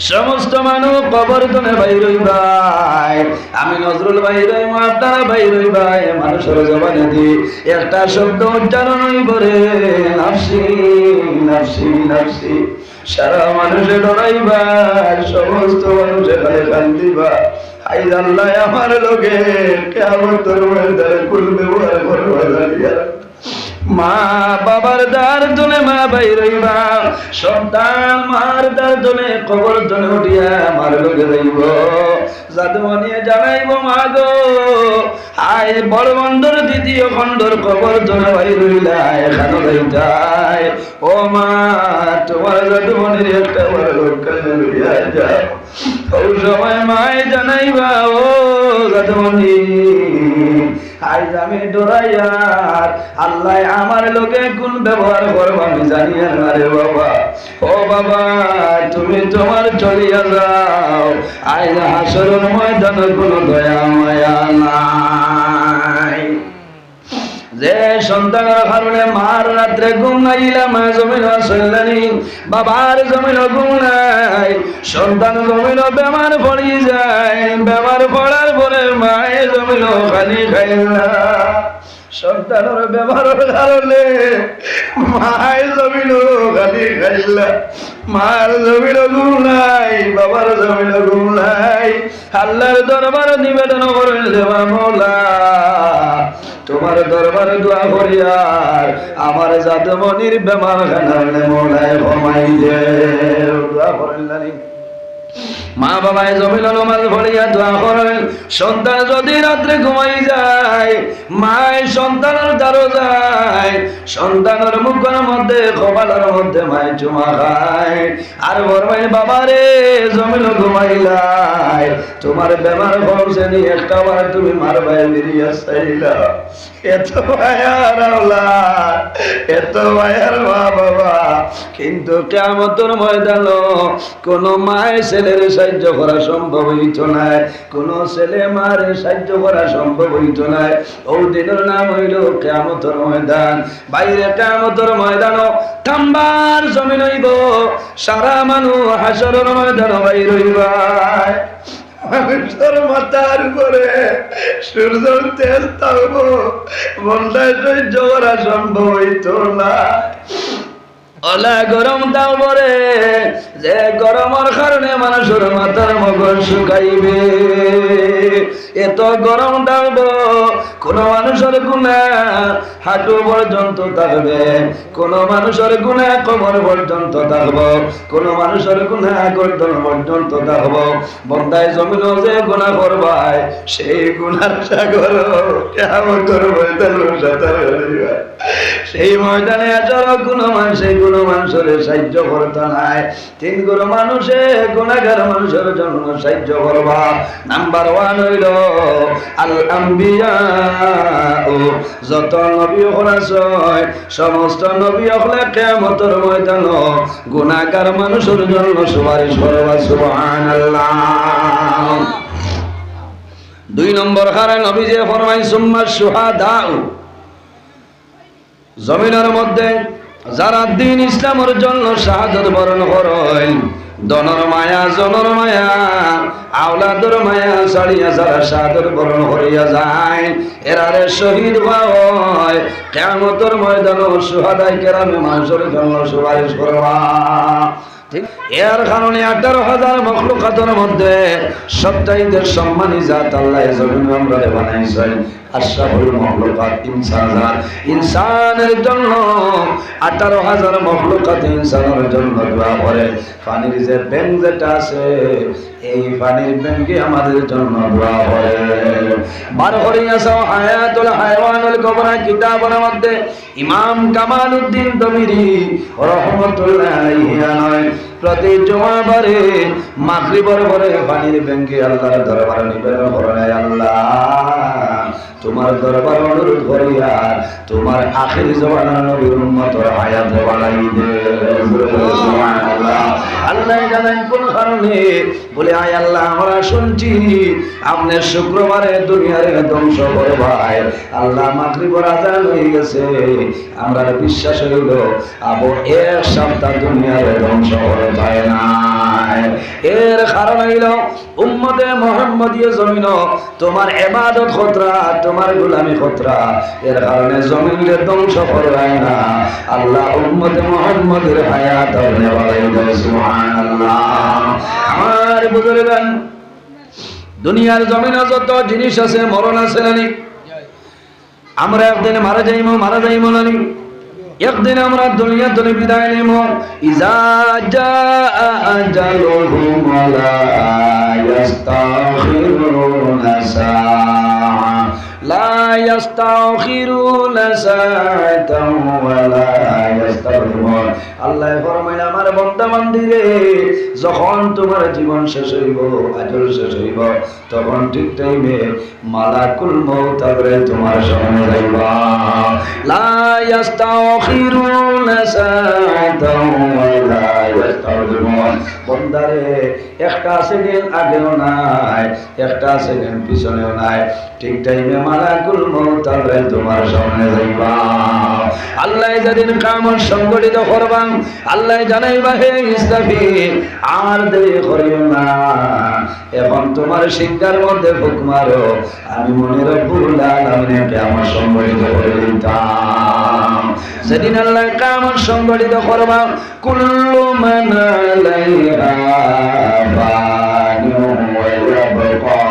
সমস্ত মানুষ কবর তনে ভাই রই ভাই আমি নজরুল ভাই রই আপনারা ভাই রই ভাই মানুষের জবানে দি একটা শব্দ উচ্চারণ করে নাফসি নাফসি নাফসি। সারা মানুষে ডরাইবা সমস্ত মানুষ এখানে কান্দিবা আই আল্লাহ, আমার লোকে কেমন তোর ময়দানে কুল ব্যবহার করবা মা বাবার দার দলে মা ভাই রইবা। সন্তান মার দার দলে কবর দলে উঠিয়া মার লোকে রইব। জাদুমনিয়ে জানাইব মা গো। আয় বড় বন্দর দ্বিতীয় খণ্ডর কবর দলে ভাই রইলা, এখানে রইতাই। ও মা, তোমার জাদুমনির একটা বড় লোক যাও। ওই সময় মায় জানাইবা, ও জাদুমনি আজ আমি ডরাইয়ার আল্লাহ আমার লোকে কোন ব্যবহার করব আমি জানি না রে বাবা। ও বাবা, তুমি তোমার চলিয়া যাও। আজ হাসরের ময়দানে কোনো দয়া মায়া নাই। যে সন্তানের কারণে মার রাত্রে ঘুম নাইলা, মা জমিন আসলানি বাবার জমিন ঘুম নাই, সন্তান জমিন বেমার পড়ি যায়, বেমার পড়ার পরে মায়ে জমিন খালি খাইলা। সন্তানের ব্যবহারের কারণে মায়ের জমিন খালি খাইলা। মার জমিন ঘুম নাই, বাবার জমিন ঘুম নাই। আল্লাহর দরবার নিবেদন করেন দেওয়া মৌলা তোমার দরবারে দোয়া করিয়ার আমার জাদমনির বেমার খানার মোলায় ভমাই দে। দোয়া করেন মা বাবায় জমিল নমাজ ভরিয়া দোয়া করেন, সন্তান যদি রাত্রে ঘুমাই যায় মায় সন্তানের দ্বারো যায়, সন্তানের মুখের মধ্যে, কপালের মধ্যে মায় চুমা খায়। আর বরমাই বাবারে, জমিল ঘুমাইলাই তোমার বেমার পৌঁছে নি একটা বার তুমি মার ভাই বেরিয়ে চাইলা এত মায়ার এত মায়ার মা বাবা। কিন্তু কেমতর ময়দান কোন মায়ের ছেলের সাহায্য করা সম্ভব হইত না কোন ছেলে মার সাহায্য করা সম্ভব হইত না ও দিনের নাম হইল কেমতর ময়দান। বাইরে কেমতর ময়দান তাম্বার জমিন হইব, সারা মানুষ হাসরের ময়দান বাইর হইবাই। মানুষের মাথার উপরে সূর্যের তেজ থাকব। বন্ধায় সহ্য করা সম্ভব হইত না। অলা গরম দাও বরে, যে গরমের কারণে মানুষের মাথার মগজ শুকাইবে। এত গরম দাব কোন মানুষের গুণা হাঁটু পর্যন্ত থাকবে কোন মানুষের গুণা কমর পর্যন্ত থাকব কোন মানুষের গুণা গর্দন পর্যন্ত থাকব বন্দায় জমিন যে গুণা করবাই সেই গুণার সাগর কেমন করব সেই ময়দানে আচর কোনো মানুষে কোনো মানুষের সাহায্য করতে নাই। তিন গুরু মানুষে, গুণাগার মানুষের জন্য সাহায্য করবা। নাম্বার ওয়ান হইল আল আম্বিয়া ও, যত নবী সমস্ত নবী হলে কেমতর ময়দান গুণাগার মানুষের জন্য সুপারিশ করবা দুই নম্বর হারে নবী যে ফরমাই সুম্মা সুহাদাউ। জমিনের মধ্যে যারা দিন ইসলামের জন্য শাহাদত বরণ করেন দনর মায়া জনর মায়া, আওলাদর মায়া ছাড়িয়া যারা শাহাদত বরণ করিয়া যায়, এরারে শহীদ হয়। কেমতর ময়দান সুহাদাই কেরামে মানুষের জন্য সুপারিশ করবা। এর কারণে আঠারো হাজার মখলুকাতের মধ্যে সবচাইতে সম্মানী জাত, আল্লাহ জমিন আমরা বানাইছেন। আশরাফুল মখলুকাত ইনসান ইনসানের জন্য করে। পানির যে এই ব্যাংকে আমাদের জন্য দোয়া মধ্যে, ইমাম কামাল উদ্দিন প্রতি জমাবারে, মাগরিবর পরে পানির ব্যাংকে আল্লাহ। তোমার দরবার অনুরোধ করি আর তোমার আখির জমানার নবীর উম্মতর হায়াত বাড়াই দে। আল্লাহ জানেন কোন কারণে বলে, আয় আল্লাহ, আমরা শুনছি। আপনি শুক্রবারে ধ্বংস আল্লাহ আজান হয়ে গেছে। আমরা বিশ্বাস হইল, আবু এক সপ্তাহ ধ্বংস করবাই না। এর কারণ হইল উম্মদে মোহাম্মদীয় জমিন, তোমার এবাদত খতরা তোমার গুলামি খতরা। এর কারণে জমিনকে ধ্বংস করবাই না। আল্লাহ উম্মদে মোহাম্মদের দেয় সুবহানাল্লাহ। আমার বুজুর্গান দুনিয়ার জমিনে যত জিনিস আছে, মরণ আছে নানি আমরা একদিন মারা যাইমো মারা যাইমো নানি একদিন আমরা দুনিয়া ধরে বিদায় নিব ইজা জা আজালুহুম লা ফরমায় আমার বান্দা বান্দিরে যখন তোমার জীবন শেষ হইব আজল শেষ হইব, তখন ঠিক টাইমে মালাকুল মউত আবরে তোমার সামনে যাইবা। লা ইয়াস্তাখিরুনা সাআতাও আল্লাহ যেদিন সংগঠিত আল্লাহ আর দেরি করিও না। এখন তোমার শিক্ষার মধ্যে ফুক মারো, আমি মনে রব্বুল আমার সংগঠিত করে দিতাম। সেদিন আল্লাহ কামল সংগঠিত করবাম কুল্লু মান আলাইহা ফানিউ ওয়া ইয়াবকা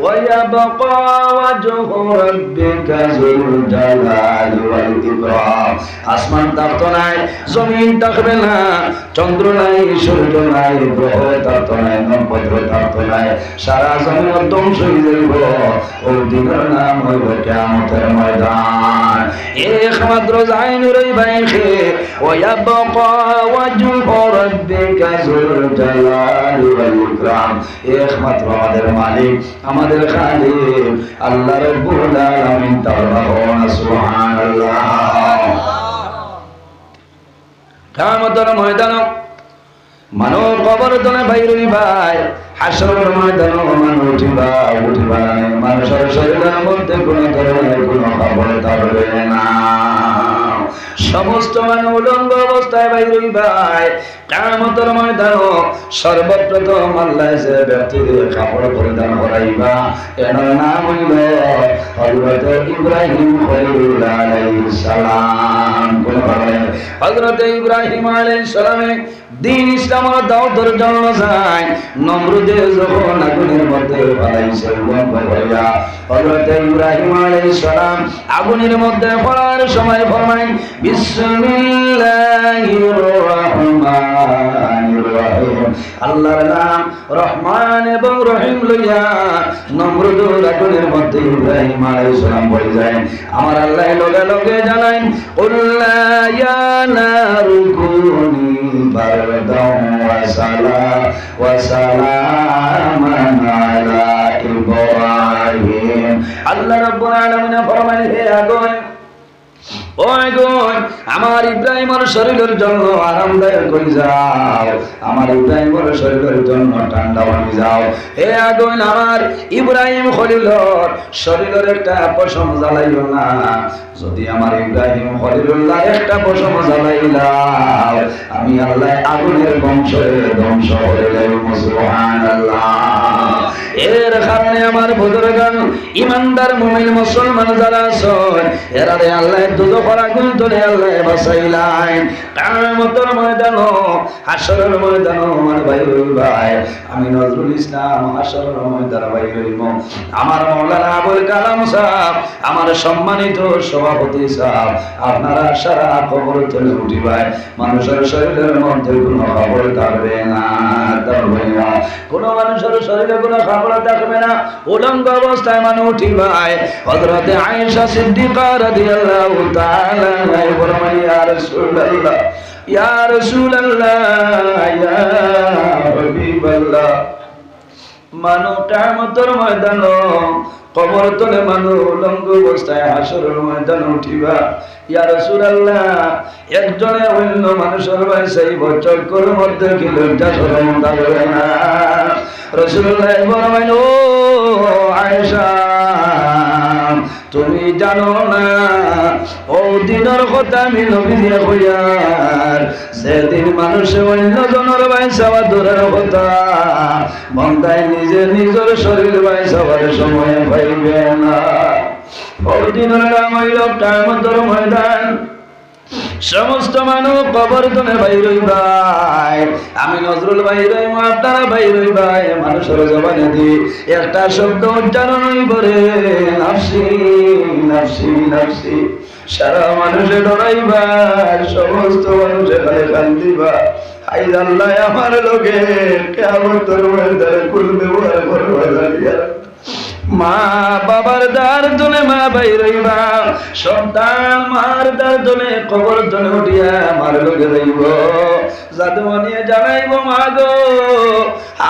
ويبقى وجه ربك ذو الجلال والإكرام আসমান থাকতো নাই জমিন থাকবে না চন্দ্র নাই সূর্য নাই গ্রহ থাকতো নাই নক্ষত্র থাকতো নাই সারা জমিন ধ্বংস হয়ে যাইব ওই দিনের নাম হইব কেমতের ময়দান একমাত্র জাইনুর বাইকে ويبقى وجه ربك ذو الجلال والإكرام একমাত্র আমাদের মালিক আমাদের খালিক আল্লাহ রব্বুল আলামিন তাআলা সুবহানাল্লাহ কামতর ময়দান মানব কবর তলে বাইরই ভাই, হাসরের ময়দান মান উঠিবা উঠিবা মানুষের শরীরের মধ্যে কোনো ধরনের কোনো খবর থাকবে না। সমস্ত মানে উলঙ্গ অবস্থায় ভাই বাইরই ভাই কামতর ময়দান সর্বপ্রথম আল্লাহ যে ব্যক্তিদের কাপড় পরিধান করাইবা এর নাম হইল হযরত ইব্রাহিম খলিলুল্লাহ আলাইহিস সালাম। কোন ভাবে? হযরত ইব্রাহিম আলাইহিস সালামে দিন ইসলামের দাওয়াতের জন্য যায়। নমরুদে যখন আগুনের মধ্যে পালাইছে হইয়া হযরত ইব্রাহিম আলাইহিস সালাম আগুনের মধ্যে পড়ার সময় ফরমায়, বিসমিল্লাহির রহমানির রহিম। আল্লাহর নাম রহমান এবং রহিম লইয়া নমরুদ আগুনের মধ্যে ইব্রাহিম আলাইহিস সালাম বলে যায়। আমার আল্লাহ লগে লগে জানাই কুল্লা ইয়া নারু কুনি বারদাও ওয়া সালাম ওয়া সালামান আলা ইব্রাহিম আল্লাহ রাব্বুল আলামিন ফরমান হে আগুন ও আগুন আমার ইব্রাহিমের শরীরের জন্য আরামদায়ক হয়ে যাও। আমার ইব্রাহিমের শরীরের জন্য ঠান্ডা বানি যাও। হে আগুন আমার ইব্রাহিম খলিলর শরীরের একটা পশম জ্বালাইও না। যদি আমার ইব্রাহিম খলিলুল্লাহ একটা পশম জ্বালাইলাম আমি আল্লাহ আগুনের বংশের ধ্বংস করে দেব সুবহানাল্লাহ। এর কারণে আমার বুজুর্গান, ইমানদার মুমিন মুসলমান যারা আছেন এরারে আল্লাহ দুধ করা গুণ আল্লাহ ময়দান হাসরের ময়দান আমার ভাই ভাই। আমি নজরুল ইসলাম হাসরের ময়দান ভাই হইব। আমার মৌলানা আবুল কালাম সাহেব, আমার সম্মানিত সভাপতি সাহেব, আপনারা সারা খবর তুলে উঠিবাই মানুষের শরীরের মধ্যে কোনো খবর থাকবে না। কোনো মানুষের শরীরে কোনো খবর থাকবে না। উলঙ্গ অবস্থায় মানে উঠিবাই হজরতে আয়েশা সিদ্দিকা রাদিয়াল্লাহু তাআলা ইয়া রাসূলুল্লাহ ইয়া রাসূলুল্লাহ, ইয়া হাবিবাল্লাহ মানো মতর ময়দান কবর তলে মানু উলঙ্গ অবস্থায় হাসরের ময়দান উঠিবা। ইয়া রাসূলুল্লাহ, একজনে অন্য মানুষের ভাই সেই বছর করে মধ্যে কি লজ্জা শরম থাকবে না। রাসূলুল্লাহ ও আয়েশা তুমি জানো না, ও দিনের কথা আমি নবী দিয়ে হইয়ার সেদিন মানুষে অন্য জনের ভাই সাবা দূরের কথা, বন্ধায় নিজে নিজের শরীর ভাই সবার সময় পাইবে না। ও দিনের নাম হইল কামতর ময়দান সমস্ত মানুষ কবর তুমি ভাই রই ভাই। আমি নজরুল ভাই রই আপনারা ভাই। মানুষের জবানে দি একটা শব্দ উচ্চারণ করে নাফসি নাফসি নাফসি। সারা মানুষে ডরাইবার সমস্ত মানুষে ভাই কান্দিবা আই আল্লাহ, আমার লোকে কেমন তোর ময়দানে কুল ব্যবহার করব মা বাবার দার জনে মা ভাই রইবা, সন্তান মার দার জনে কবর জনে উঠিয়া মার লোকে রইব। জাদুমনিয়ে জানাইব মা গো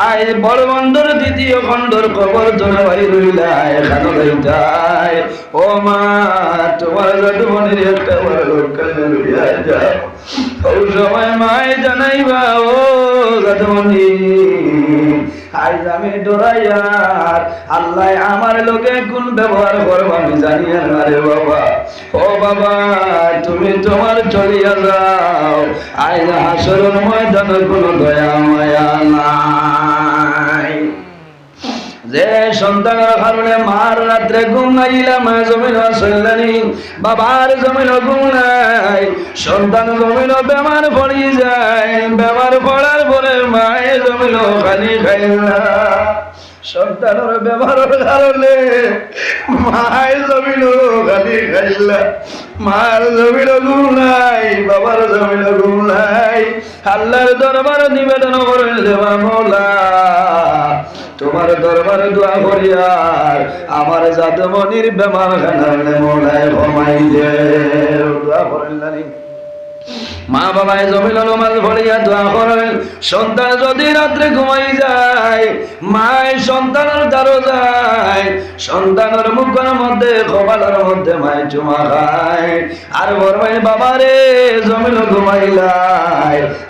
আয় বড় বন্দর দ্বিতীয় খণ্ডর কবর জনে ভাই রইলা এখানে রইতাই ও মা, তোমার জাদুমনির একটা বড় লোক লইয়া যাও। ওই সময় মায় জানাইবা, ও জাদুমনি আজ আমি ডরাইয়ার আল্লাহ আমার লোকে কোন ব্যবহার করব জানি না রে বাবা। ও বাবা, তুমি তোমার চলিয়া যাও। আজ হাসরের ময়দান কোনো দয়া মায়া নাই। যে সন্তানের কারণে মার রাত্রে ঘুম নাইলা জমিন আসলানি বাবার জমিন ঘুম নাই, সন্তান জমিন বেমার পড়ি যায়, বেমার পড়ার পরে মায়ে জমিন খালি খাইলা সন্তানের ব্যবহারের কারণে মায়ের জমিন খালি খাইলা মার জমিন ঘুম নাই, বাবার জমিন ঘুম নাই। আল্লাহর দরবার নিবেদন করে দেওয়া মোলা। তোমার দরবারে দোয়া করিয়ার আমার জাদমনির বেমার খানার মোলায় ঘমাই দে। মা বাবায় জমিল নমাজ পড়িয়া দোয়া করেন, সন্তান যদি রাত্রে ঘুমাই যায়, মায় সন্তানের দ্বারো যায়, সন্তানের মুখের মধ্যে, কপালের মধ্যে মায় চুমা খায়। আর বরমাই বাবারে জমিল ঘুমাইলাই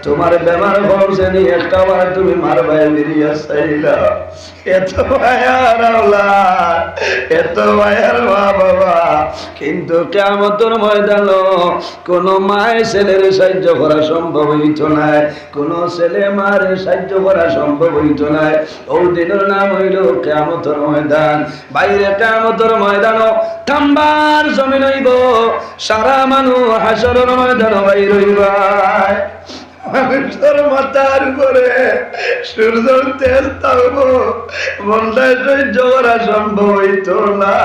তোমার বেমার করছে নি একটা বার তুমি মার ভাই বেরিয়ে চাইলা এত ভাইয়ার এত ভাইয়ার মা বাবা। কিন্তু কেমতর ময়দান কোন মায়ের ছেলের সাহায্য করা সম্ভব হইত না কোন ছেলে মার সাহায্য করা সম্ভব হইত না ও দিনের নাম হইল কেমতর ময়দান। বাইরে কেমতর ময়দান তাম্বার জমিন হইব সারা মানুষ হাসরের ময়দান বাইর হইবাই। মানুষের মাথার উপরে সূর্যের তেল থাকব বন্ধায় সহ্য করা সম্ভব না।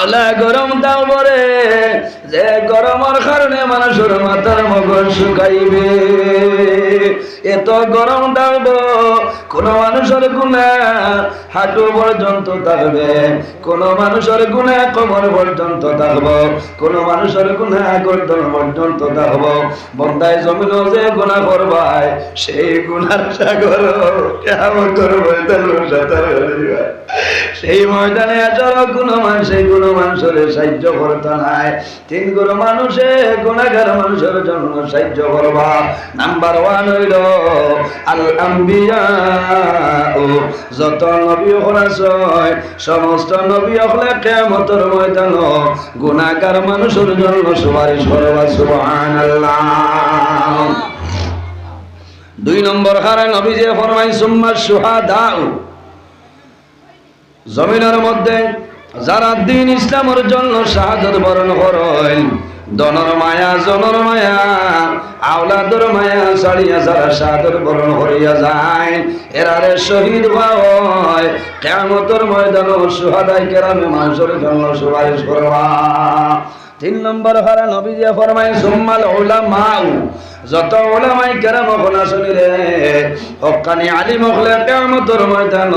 অলা গরম দাও বরে, যে গরমের কারণে মানুষের মাথার মগজ শুকাইবে। এত গরম দাব কোন মানুষের গুণা হাঁটু পর্যন্ত থাকবে, কোন মানুষের গুণা কমর পর্যন্ত থাকব, কোন মানুষের গুণা গর্দন পর্যন্ত থাকব। বন্দায় জমিল যে গুণা করবাই সেই গুণার সাগর কেমন করবে সাঁতার সেই ময়দানে আচর কোনো মানুষে কোনো মানুষের সাহায্য করতে নাই। তিন গুণ মানুষে গুণাগার মানুষের জন্য সাহায্য করবা। নাম্বার ওয়ান হইল আল আম্বিয়া ও যত নবী হলাছয় সমস্ত নবী হলে কেমতর ময়দান গুণাগার মানুষের জন্য সুপারিশ করবা, সুবহানাল্লাহ। দুই নম্বর হারা নবী যে ফরমাই সুম্মা সুহাদাউ জমিনের মধ্যে যারা দিন ইসলামের জন্য শাহাদত বরণ করেন দনর মায়া, জনর মায়া, আওলাদর মায়া ছাড়িয়া যারা সাদর বরণ করিয়া যায় এরারে শহীদ হয়। কেমতর ময়দান সুহাদাই কেরামে মানুষের জন্য সুপারিশ করবা। তিন নম্বর হারা নবী যে ফরমাই সুম্মাল উলামাউ। যত ওলামাই কেরাম ওখানে শুনিলে হকানি আলিম মখলে কেমতর ময়দান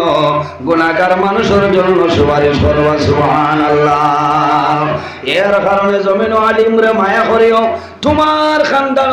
গুণাকার মানুষের জন্য সুপারিশ করবা, সুবহানাল্লাহ। এর কারণে জমিন আলিম রে, মায়া করিও। তোমার খানদান